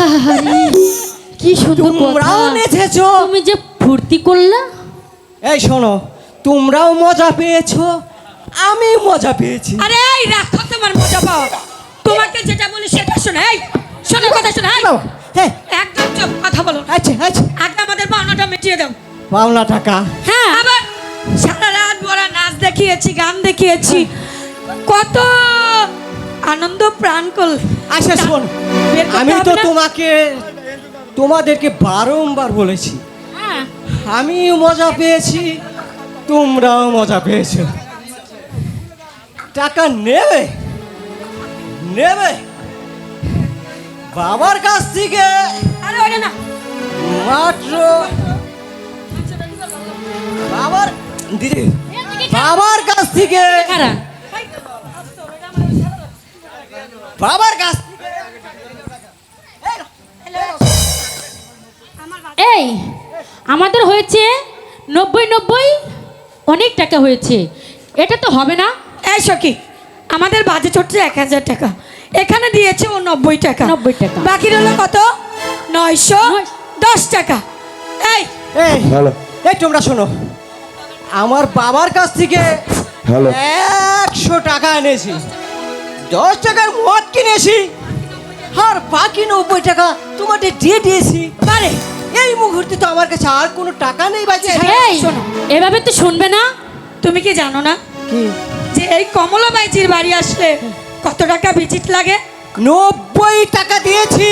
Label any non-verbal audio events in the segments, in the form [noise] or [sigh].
আরে, কি সুন্দর কথা? তোমরাও নেচেছো। তুমি যে ফুর্তি করলা? এই শোনো তোমরাও মজা পেয়েছ আমি মজা পেয়েছি। আরে এই রাখো তোমার মজা পাও তোমাকে যেটা বলি সেটা শোনো এই শোনো কথা শোনো এই। হ্যাঁ একদম চুপ কথা বলো। আচ্ছা আচ্ছা। আগে আমাদের পাওনাটা মিটিয়ে দাও। পাওনা টাকা। হ্যাঁ। আবার সারা রাত বড় নাচ দেখিয়েছি গান দেখিয়েছি। কত আনন্দ প্রাণ কল আচ্ছা শোন আমি তো তোমাকে তোমাদেরকে বারংবার বলেছি। হ্যাঁ। আমিও মজা পেয়েছি তোমরাও মজা পেয়েছ। টাকা নেবে? নেবে? বাবার কাছ থেকে মাত্র বাবার দিদি বাবার কাছ থেকে বাবার কাছ এই আমাদের হয়েছে নব্বই নব্বই অনেক টাকা হয়েছে। এটা তো হবে না? এই সখি আমাদের বাজেট হচ্ছে এক হাজার টাকা। এখানে দিয়েছে ও নব্বই টাকা। 90 টাকা। বাকি রইল কত? নয়শো দশ টাকা। এই। এই হ্যালো। এই তোমরা শোনো আমার বাবার কাছ থেকে একশো টাকা এনেছি। দশ টাকার মদ কিনেছি। আর বাকি নব্বই টাকা তোমাদের দিয়ে দিয়েছি। পারে এই মুহূর্তে তো আমার কাছে আর কোনো টাকা নেই বাজে। এই শোনো। এভাবে তো শুনবে না? তুমি কি জানো না? কি? যে এই কমলা বাইজির বাড়ি আসলে কত টাকা ভিজিট লাগে? নব্বই টাকা দিয়েছি।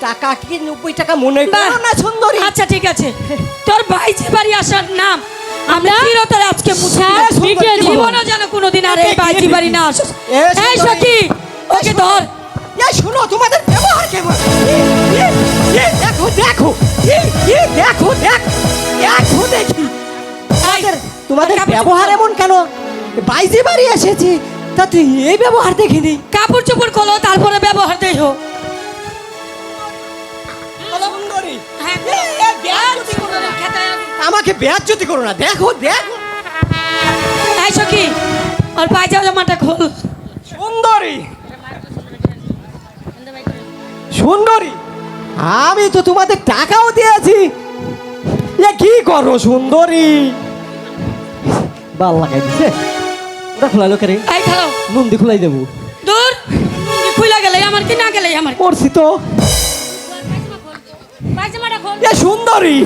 টাকা কি নব্বই টাকা মনে বাহ। করো না সুন্দরী? আচ্ছা ঠিক আছে। [laughs] তোর বাইজির বাড়ি আসার নাম আমরা চিরতরে আজকে মুছে? জীবনও যেন কোনোদিন আর এই বাইজির বাড়ি না আসে। এই। সখি ওকে ধর। এই শোনো তোমাদের ব্যবহার কেমন? দেখো দেখো দেখো দেখ দেখো তোমাদের তোমাদের ব্যবহার এমন কেন? বাইজে বাড়ি এসেছি তা তুই এই ব্যবহার দেখিনি কাপড় চোপড় খোলো তারপরে ব্যবহার দেখো আমাকে বেয়াজ্জতি করো না দেখো দেখো। এই সখি ওর পায়জামাটা খোল। সুন্দরী। সুন্দরী? আমি তো তোমাদের টাকাও দিয়েছি। এ কি করো সুন্দরী? ভালো লাগাই দিছে। ওটা খোলা লোকেরে এই। খাও নন্দী খোলাই দেবো। দূর। খুইলা গেলে আমার কি না গেলে আমার? করছি তো। খোল এ সুন্দরী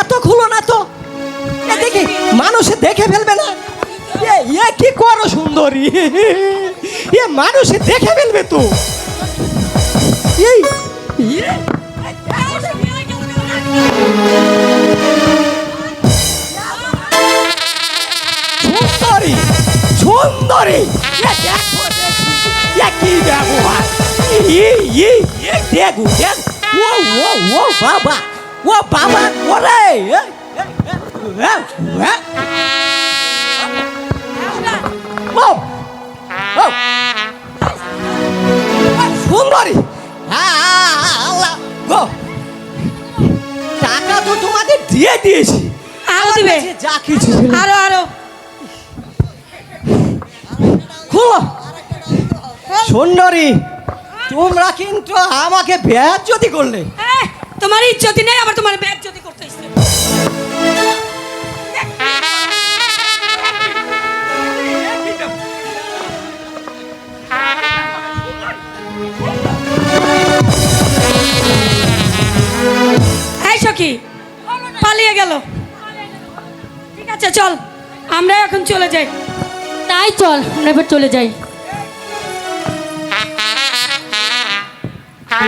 এত খুলো না তো। দেখে, মানুষে দেখে ফেলবে না। এ কি করো সুন্দরী? এ, মানুষে দেখে ফেলবে তো। এই সুন্দরী সুন্দরী। কি ব্যবহার। দেখো, দেখ। ও ও ও বাবা ও বাবা ওরে সুন্দরী। টাকা তো তোমাদের দিয়ে দিয়েছি। আরও দিবে। যা কিছু আরও আরও। সুন্দরী। তোমরা কিন্তু আমাকে বেয়াজ্জতি করলে। এহ, তোমার ইজ্জতি নেই আবার তোমার ব্যাগ যদি করতে ইচ্ছে। সখি পালিয়ে গেল। ঠিক আছে চল আমরা এখন চলে যাই। তাই চল আমরা এবার চলে যাই। আমি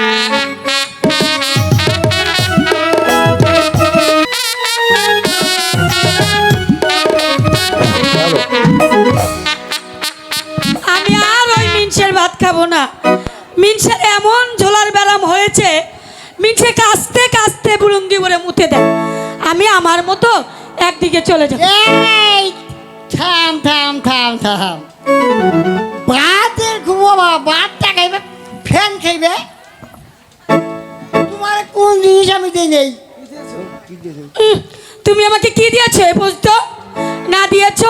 আর ওই মিনসের ভাত খাব না। মিনসের এমন ঝোলার ব্যারাম হয়েছে মিনসে কাস্তে কাস্তে বুলুঙ্গি ভরে মুতে দেয়। আমি আমার মতো একদিকে চলে যাব। থাম থাম থাম থাম। ভাতের ঘুমাবা ভাতটা খাইবে, ফ্যান খাইবে। তোমার কোন জিনিস আমি দিই নেই? তুমি আমাকে কি দিয়েছ এ পর্যন্ত? না দিয়েছ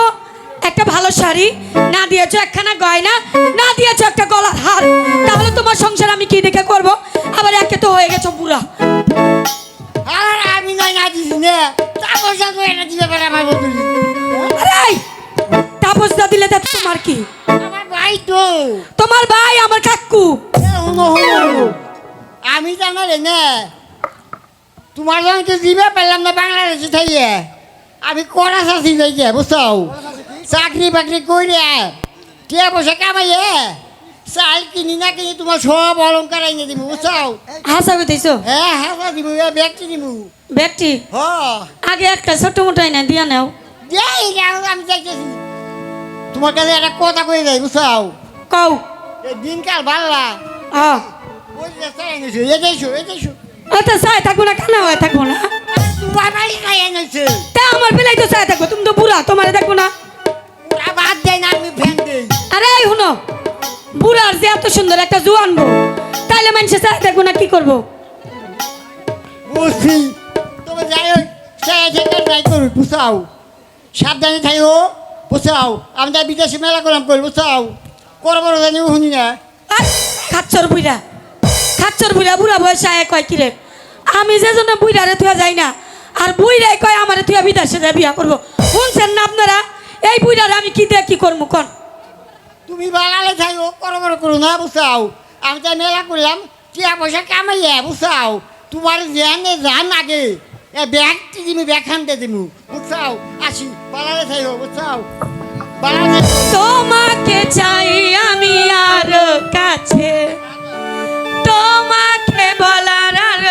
একটা ভালো শাড়ি না দিয়েছ একখানা গয়না না দিয়েছ একটা গলার হার তাহলে তোমার সংসার আমি কি দেখে করব? আবার একে তো হয়ে গেছো বুড়া। আর আমি নাই না দিছি না। তারপর যাব এটা দিবে পারে আমার বদলি আরে তাপস দা দিলে তা তোমার কি? আমার ভাই তো। তোমার ভাই আমার কাকু। হুনো হুনো। আমি জানালে না। তোমার তো দিবে পেলাম না বাংলাদেশে থাইয়ে আমি কড়া চাষি যাই গে বুঝছ? চাকরি বাকরি করে কে বসে কামাইয়ে? চাল কিনি না কিনি তোমার সব অলঙ্কার এনে দিব বুঝছ? হাসাবে দিছো? হ্যাঁ হ্যাঁ দিব ব্যক্তি দিব। ব্যক্তি? হ। আগে একটা ছোট মোটাই না দিয়া নাও। দেই আমি যাইতেছি। তোমার কাছে একটা কথা কই যাই বুঝছ? কও। দিনকাল ভাল্লা হ্যাঁ ওই যে চাই এনেছো এটাইছো এটাইছো আচ্ছা চাই থাকব না কেন হয়ে থাকব না? তা আমার বেলায় তো চাই থাকব তুমি তো বুড়া তোমার দেখব না। বাদ দেয় না আমি ফ্যান দেই। আরে শুনো বুড়ার যে এত সুন্দর একটা জোয়ান বউ তাইলে মানুষে চাই থাকব না কি করব? বুঝছি। তবে যাই হোক যাই করুক বুঝাও। সাবধানে থাইও বুঝাও। আমি তাই বিদেশে মেলা করলাম করি বুঝাও। করো বড় জানি শুনি না। আর খাচ্চর খাচ্চর বুড়া বুড়া বয়স আয় কয় কিরে আমি যে জন্য বুড়ারে থুয়া যাই না আর বুড়াই কয় আমার থুয়া বিদেশে যায় বিয়া করব। শুনছেন না আপনারা? এই বুড়ারে আমি কি দিয়ে কি করব কন? তুমি বাঙালি থাইও করো বড় করো না বুঝাও। আমি তাই মেলা করলাম টিয়া পয়সা কামাইয়া বুঝাও। তোমার জানে জান আগে। এ ব্যাগ দিবি ব্যাগ খানতে দিবি বুঝাও। আসি বাঙালি থাইও বুঝাও। তোমাকে চাই আমি আর কাছে। তোমাকে বলার আর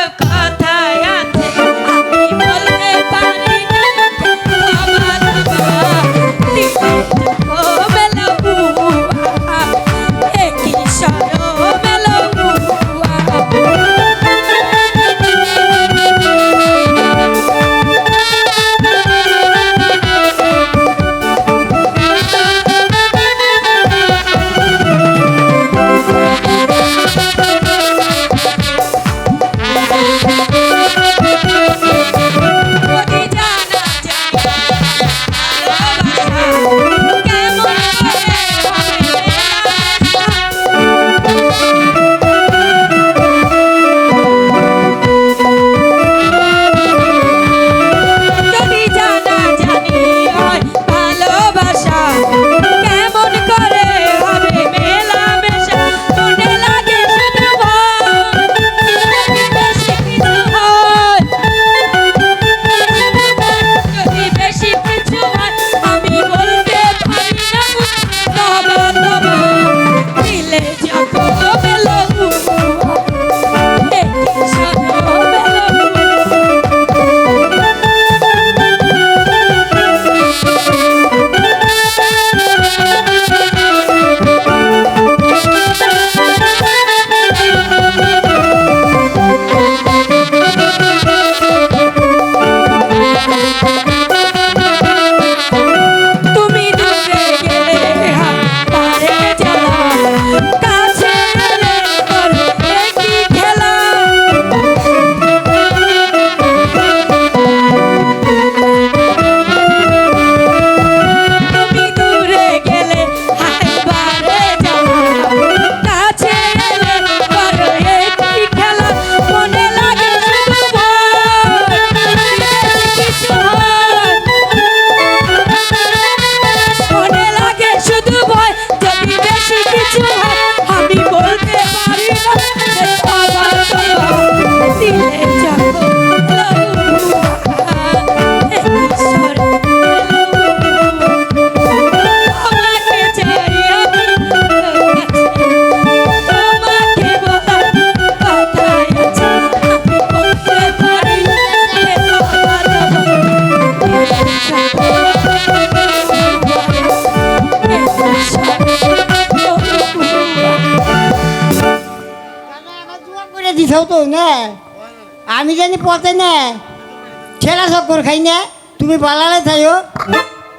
খাই না? তুমি বালালে থাইও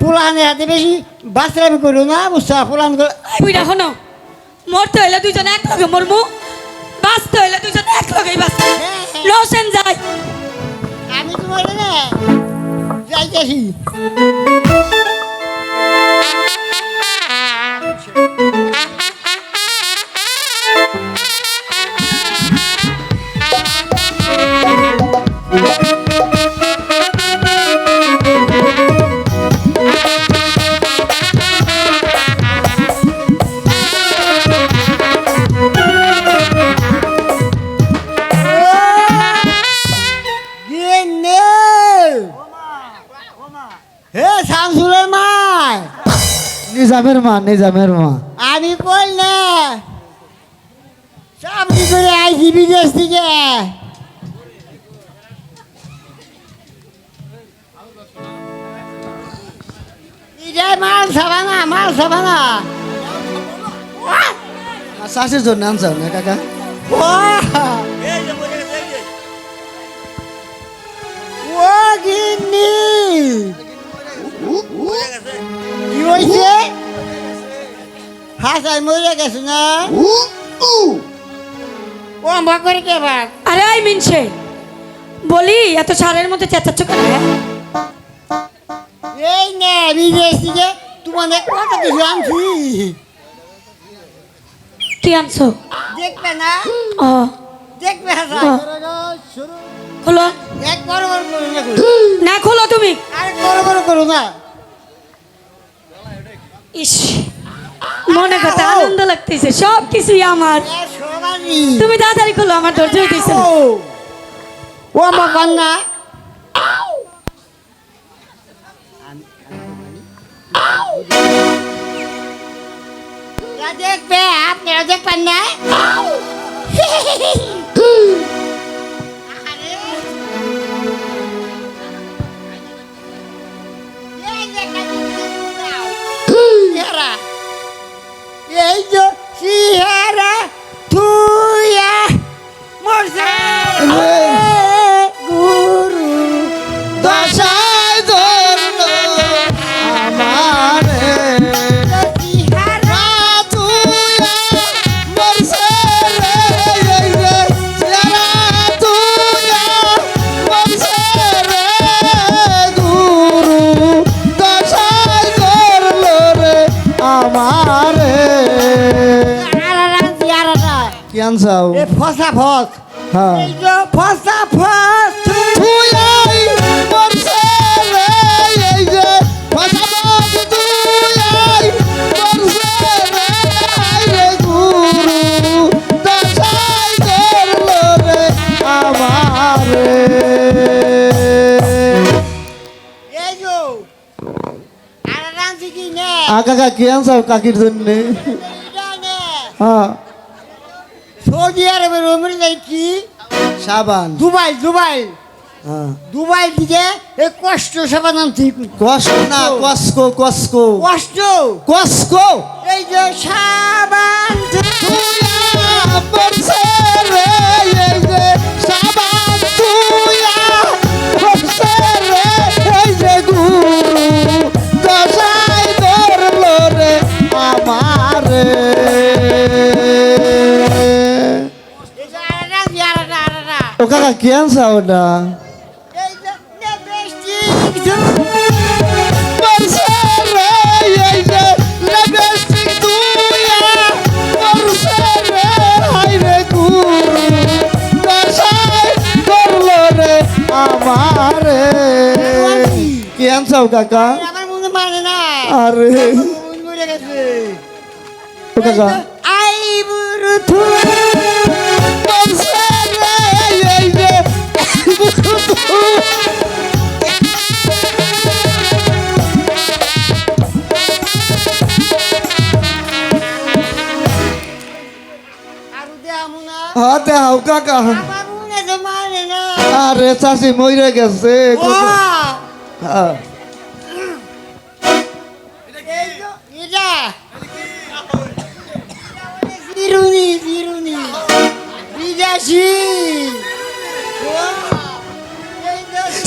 পোলাহানের হাতে বেশি বাসরামি করো না বুঝছ? পোলাহান করে বুইরা হনো মরতে হইলে দুইজন এক লগে মরমু বাঁচতে হইলে দুইজন এক লগেই বাঁচতে রোশন যায় আমি তোমার না যাইতেছি। গিন্নি নিজামের মা নিজামের মা। আমি কই না? চাকরি করে আইছি বিদেশ থেকে? এটাই মাল সাবানা মাল সাবানা। শাশুর জন্য আনছাও না কাকা? ও গিন্নি। কি হয়েছে হাসাই মরে গেছে না? ও আমার করে কে বাপ আরে আই মিনছে। বলি এত সারের মধ্যে চেঁচাচ্ছ কেন হ্যাঁ? এই নে বিদেশ থেকে তোমাদের কত কিছু আনছি। কি আনছো? দেখবে না? ও দেখবে হাসা? খোলো। এক বড় বড় করো না। না খোলো তুমি। আরে বড় বড় করো না। ইস। মনে কথা আনন্দ লাগতেছে সব কিছুই আমার। এ সবারই। তুমি তাড়াতাড়ি খোলো আমার ধৈর্য হইতেছে না। ও ও আমার কন্যা দেখবে? আপনারা দেখবেন না? [laughs] এই যে সিহারা থুয়া মরছে ফসা ফস। হ্যাঁ। এই যে ফসা ফস। তুইয়াই মরছে রে এই যে ফসাবাদ তুইয়াই মরছে রে আই রে গুরু দশাই করল রে আমারে। এই যে আরারা কি নে? আকাকা কি আনসাও কাকির জন্য? হ্যাঁ। আরবের কি? সাবান। Dubai Dubai. হ্যাঁ। দুবাই দিকে এই কষ্ট সাবান নামছি কষ্ট না কসকো কসকো। কষ্ট? কসকো? এই যে সাবান। রে গুরু দশাই ধরল রে আমারে কি আনসাও কাকা আমার মনে মানে না আরে মরে গেছে ও কাকা আই বুরু না আরে চাষি মরে গেছে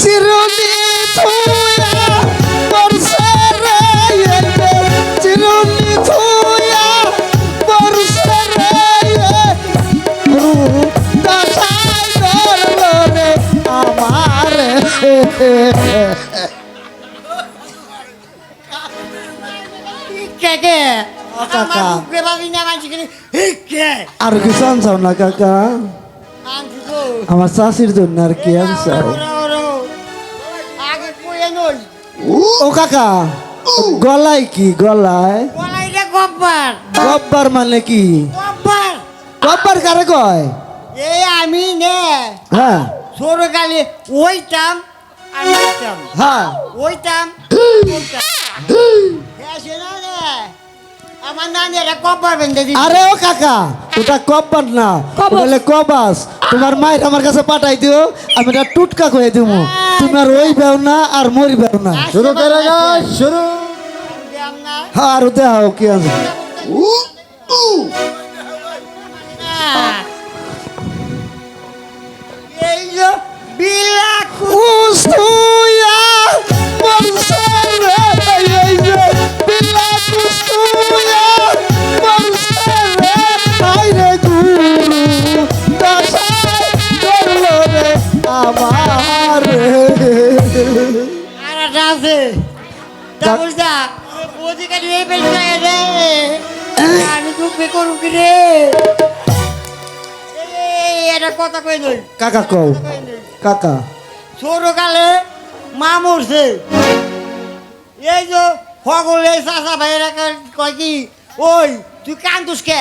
চিরুনি আর কিছু আনছাও না কাকা? আমার চাষির জন্য আর কি কইয়ে ও কাকা গলায় কি গলায়? গব্বার। গব্বার মানে কি? গব্বার। গব্বার কারে কয়? এই আমি নে। হ্যাঁ। ছোটকালে ওইটাম আর হ্যাঁ। [coughs] হ্যাঁ শোনা রে। আমার নানি এটা গব্বার বেঁধে দিচ্ছে আরে ও কাকা ওটা কব্বার না বলে কবাস তোমার মায়ের আমার কাছে পাঠাই দিও আমি এটা টুটকা কয়ে দিব তুমি আর ওই বেও না আর মরি বেও না। শুরু করে শুরু। হ্যাঁ আর দেখাও কি আছে? এই যে বিলাকু দুঃখে করু রে। এটা কথা কই নই কাকা কও। কাকা। ছোটকালে মা মরছে। এই যে সকলে চাচা ভাইয়েরা ক- কয় কি ওই তুই কান্দুস কে?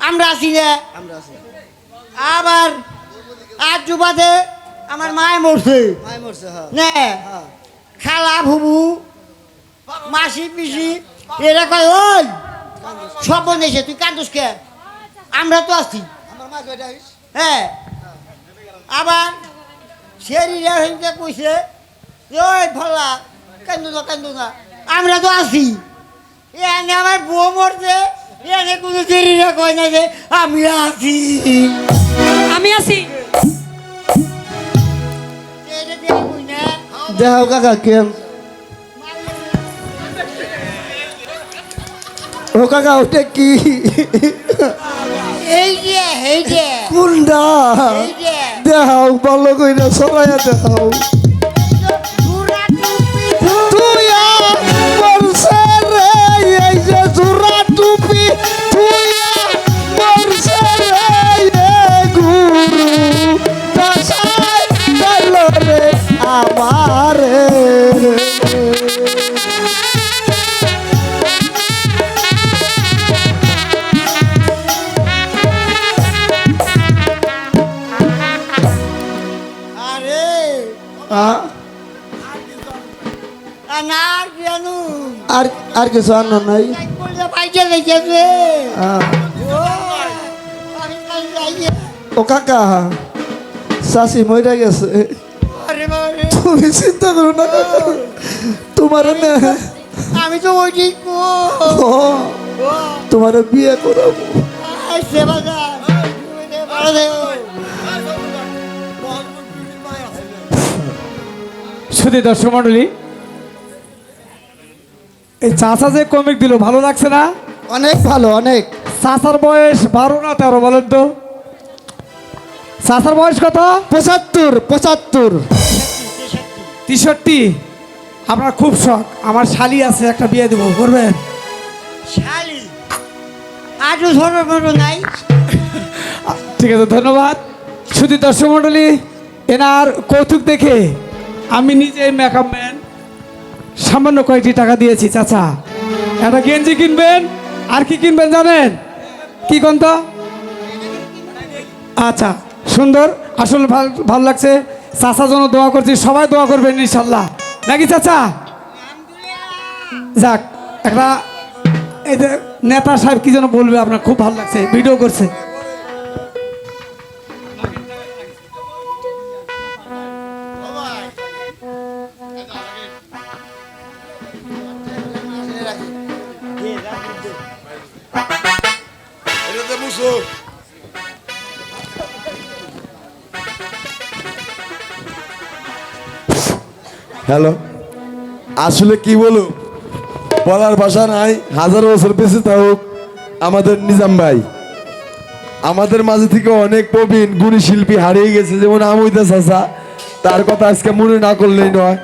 আমরা আছি না আবার আজ বাদে আমার মায় মরছে। নে। খালা ভুবু মাসি পিসি এরা কয় ওই সব বনেছে তুই কান্দুস কে? আমরা তো আছি। হ্যাঁ। আবার শরীরে হইতে কইছে ওই ফলা কান্দু না কান্দু না আমরা তো আছি। এনে আমার বউ মরছে এনে কোনো শরীরে কয় না যে আমি আছি। আমি দিয়ে কই কাকা কেন ও কাকা ওটা কি? এই যে এই যে। কুন্ডা। এই যে। দেখাও ভালো কইরা সবাই দেখাও। কিছু আনো নাই? ও কাকা। শাশি মরে গেছে। তুমি চিন্তা করো না। তোমার না? আমি তো ওই ঠিক তোমার বিয়ে করাবো শুধু দর্শক মন্ডলী এই চাচা যে কমিক দিল ভালো লাগছে না? অনেক ভালো অনেক। চাচার বয়স বারো না তেরো বলেন তো। চাচার বয়স কত? পঁচাত্তর পঁচাত্তর। তেষট্টি। আপনার খুব শখ। আমার শালি আছে একটা বিয়ে দেবো করবেন? শালি? আজও ছোট ছোট নাই? ঠিক আছে ধন্যবাদ। শুধু দর্শক মন্ডলী এনার কৌতুক দেখে আমি নিজে মেকআপ ম্যান সামান্য কয়েকটি টাকা দিয়েছি, চাচা। একটা গেঞ্জি কিনবেন? আর কি কিনবেন জানেন? কি কোন তো আচ্ছা সুন্দর। আসলে ভালো লাগছে। চাচা জন্য দোয়া করছি, সবাই দোয়া করবেন ইনশাল্লাহ। নাকি চাচা? যাক, একটা এই যে নেতা সাহেব কি যেন বলবে আপনার, খুব ভালো লাগছে, ভিডিও করছে। হ্যালো? আসলে কি বলো বলার ভাষা নাই, হাজার বছর বেঁচে থাকুক আমাদের নিজাম ভাই। আমাদের মাঝে থেকে অনেক প্রবীণ, গুণী শিল্পী হারিয়ে গেছে, যেমন আমইদা চাচা। তার কথা আজকে মনে না করলেই নয়।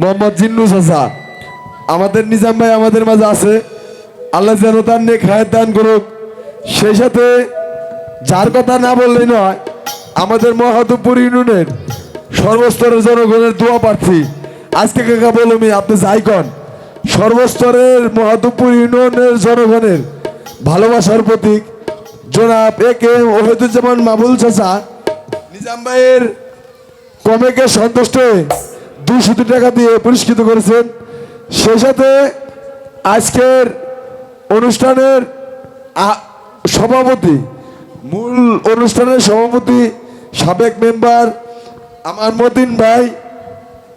মোহাম্মদ জিন্নু চাচা। আমাদের নিজাম ভাই আমাদের মাঝে আছে। আল্লাহ যেন তার নেক হায়াত দান করুক। সেই সাথে যার কথা না বললেই নয়, আমাদের মহাদুপুর ইউনিয়নের সর্বস্তরের জনগণের দোয়া প্রার্থী। আজকে কাকা বলমি আপনি যাইকন সর্বস্তরের মহাদুপুর ইউনিয়নের জনগণের ভালোবাসার প্রতীক জনাব এ কে ওহেদুজ্জামান মাবুল চাচা। নিজাম ভাইয়ের কমেকে সন্তুষ্ট হয়ে দুশো টাকা দিয়ে পুরস্কৃত করেছেন। সেই সাথে আজকের অনুষ্ঠানের সভাপতি, মূল অনুষ্ঠানের সভাপতি, সাবেক মেম্বার আমার মতিন ভাই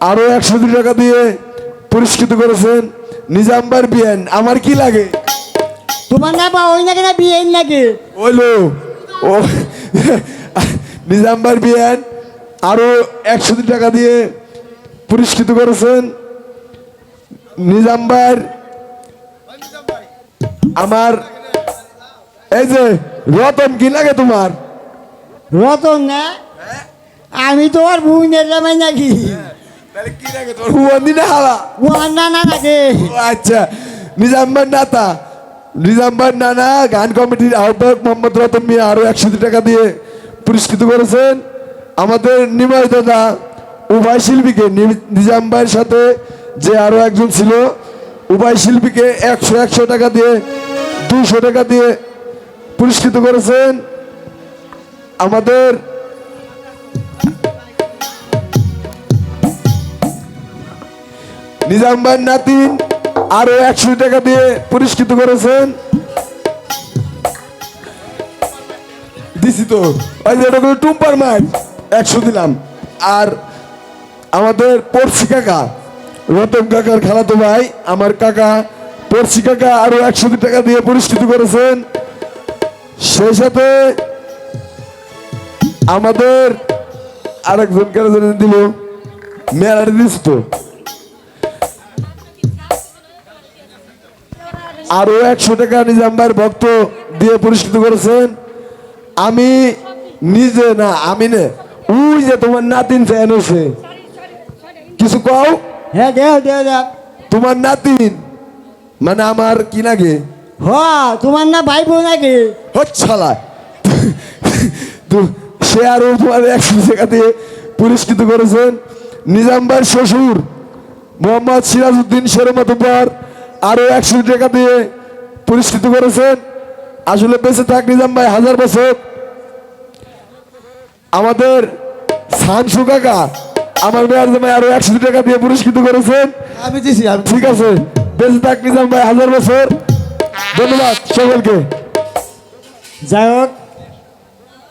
আরও একশো দুই টাকা দিয়ে পুরস্কৃত করেছেন নিজাম্বার বিয়ান আমার কি লাগে? তোমার না বা ওই নাকি না বিয়ে নাকি? ওইলো। ও নিজাম্বার বিয়ান আরও একশো দুই টাকা দিয়ে পুরস্কৃত করেছেন নিজাম্বার। আমার এই যে রতন কি লাগে তোমার? রতন না? আমি তোমার বুনের জামাই নাকি? তাহলে কি লাগে হুয়ান্দি না হালা। ও না না নাকি ও আচ্ছা নিজাম্বার নাতা। নিজাম্বার নানা গান কমিটির আহ্বায়ক মোহাম্মদ রতন মিয়া আরও একশো টাকা দিয়ে পুরস্কৃত করেছেন। আমাদের নিমাই দাদা উভয় শিল্পীকে সাথে যে আরও একজন ছিল উভয় শিল্পীকে একশো একশো টাকা দিয়ে দুশো টাকা দিয়ে পুরস্কৃত করেছেন। আমাদের নিজাম্বার নাতিন আরও একশো টাকা দিয়ে পুরস্কৃত করেছেন। দিছি তো। ওই যে হলো টুম্পার মাছ একশো দিলাম। আর আমাদের পড়শি কাকা, রতন কাকার খালাতো ভাই, আমার কাকা পড়শি কাকা আরও একশো টাকা দিয়ে পুরস্কৃত করেছেন। সেই সাথে আমাদের আরেকজন কেন দিল মেলার দিস তো। আরও একশো টাকা নিজাম্বার ভক্ত দিয়ে পুরস্কৃত করেছেন। আমি নিজে না আমি নে। উই যে তোমার নাতিন ফ্যান হয়েছে। কিছু কও? হ্যাঁ দেও দেও দেও তোমার নাতিন? মানে আমার কি লাগে হ তোমার না ভাই বোন নাকি হচ্ছালা তো সে আরও তোমার একশো টাকা দিয়ে পুরস্কৃত করেছেন। নিজাম্বার শ্বশুর মোহাম্মদ সিরাজউদ্দিন শেরমাতব্বর আরও একশো টাকা দিয়ে পুরস্কৃত করেছেন। আসলে বেঁচে থাক নিজাম ভাই হাজার বছর। আমাদের সানসু কাকা আমার মেয়ার জামাই আরও একশো টাকা দিয়ে পুরস্কৃত করেছেন। আমি দিছি আমি ঠিক আছে বেঁচে থাক নিজাম ভাই হাজার বছর। ধন্যবাদ সকলকে। যাই হোক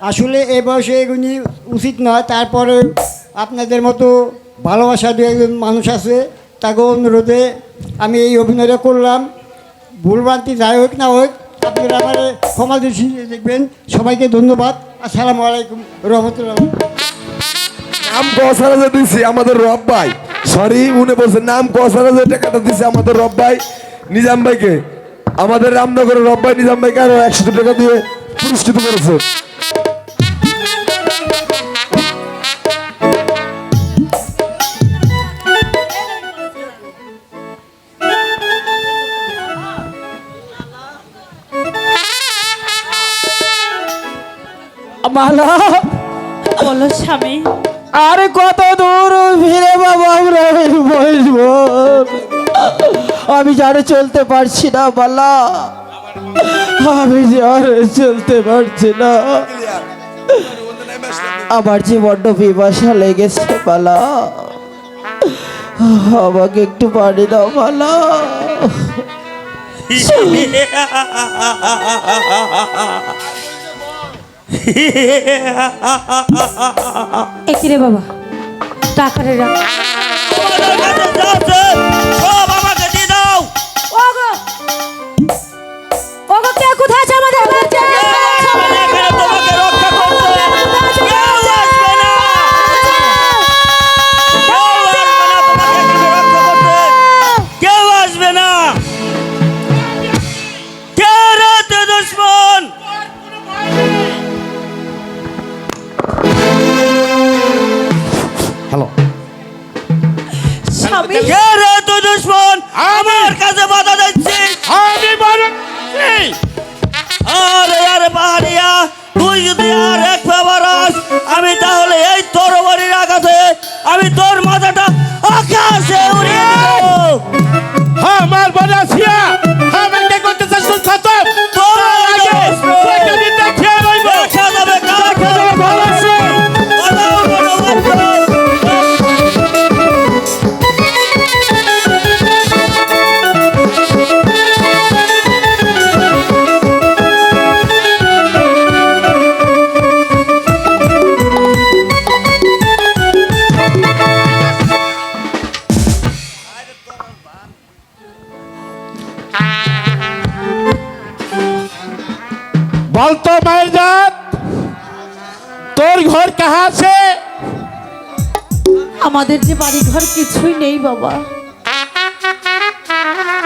আসলে এ বয়সে এগুলি উচিত নয় তারপরে আপনাদের মতো ভালোবাসা দু একজন মানুষ আছে। তাকে অনুরোধে আমি এই অভিনয়টা করলাম। ভুলভ্রান্তি যাই হোক না হোক আপনারা আমার ক্ষমা দৃষ্টি দেখবেন। সবাইকে ধন্যবাদ। আসসালামু আলাইকুম রহমতুল্লাহ। নাম কসারা দিছি আমাদের রব ভাই। সরি উনি বলছে, নাম কসারা যে টাকাটা দিছে আমাদের রব ভাই। নিজাম ভাইকে। আমাদের রামনগরের রব ভাই নিজাম ভাইকে আরও একশো টাকা দিয়ে পুরস্কৃত করেছে। মালা। বলো স্বামী। আরে কত দূর ফিরে বাবা আমরা বসবো। আমি জানে চলতে পারছি না বালা আমি যে আর চলতে পারছি না। আমার যে বড্ড পিপাসা লেগেছে বালা আমাকে একটু পানি দাও বালা একিরে বাবা? টাকারে রাখ। সব আমাদের যে বাড়ি ঘর কিছুই নেই বাবা।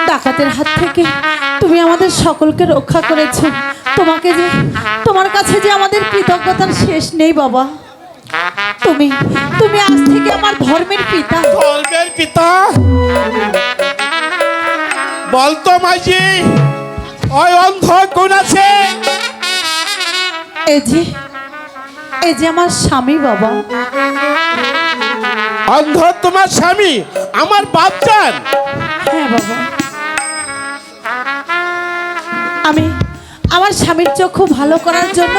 ডাকাতের হাত থেকে তুমি আমাদের সকলকে রক্ষা করেছ। তোমাকে যে তোমার কাছে যে আমাদের কৃতজ্ঞতার শেষ নেই বাবা। তুমি তুমি আজ থেকে আমার ধর্মের পিতা। ধর্মের পিতা? বলতো মাঝি ওই অন্ধ কোন আছে? এই যে এই যে আমার স্বামী বাবা। অন্ধ তোমার স্বামী আমার বাপচান হ্যাঁ বাবা। আমি আমার স্বামীর চক্ষু ভালো করার জন্য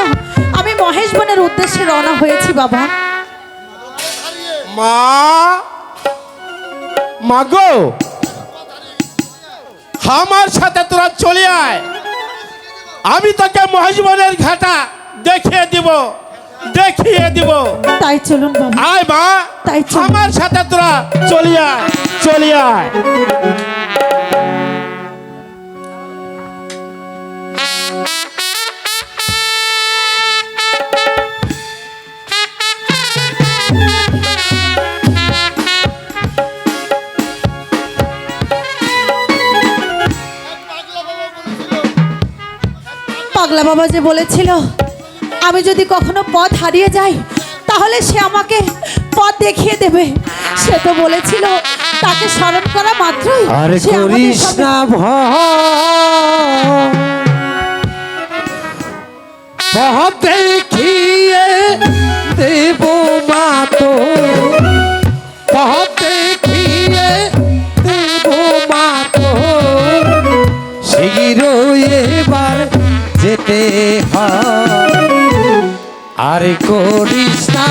আমি মহেশ বনের উদ্দেশ্যে রওনা হয়েছি বাবা। মা মাগো আমার সাথে তোরা চলে আয়। আমি তোকে মহেশবনের ঘাটা দেখিয়ে দিব। দেখিয়ে দিব। তাই চলুন বাবা। আয় মা তাই। আমার সাথে তোরা চলিয়া আয় চলে পাগলা বাবা যে বলেছিল আমি যদি কখনো পথ হারিয়ে যাই তাহলে সে আমাকে পথ দেখিয়ে দেবে। সে তো বলেছিল তাকে স্মরণ করা মাত্রই আরে সে আমাদের করিস সবে- না ভয়। পথ দেখিয়ে দেব মা তো। দেখিয়ে দেব মা তো। শীঘ্র এবার যেতে হয়। আরে করিস না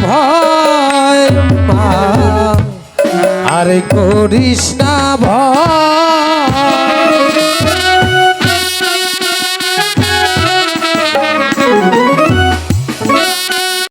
ভয় মা আরে করিস না ভয়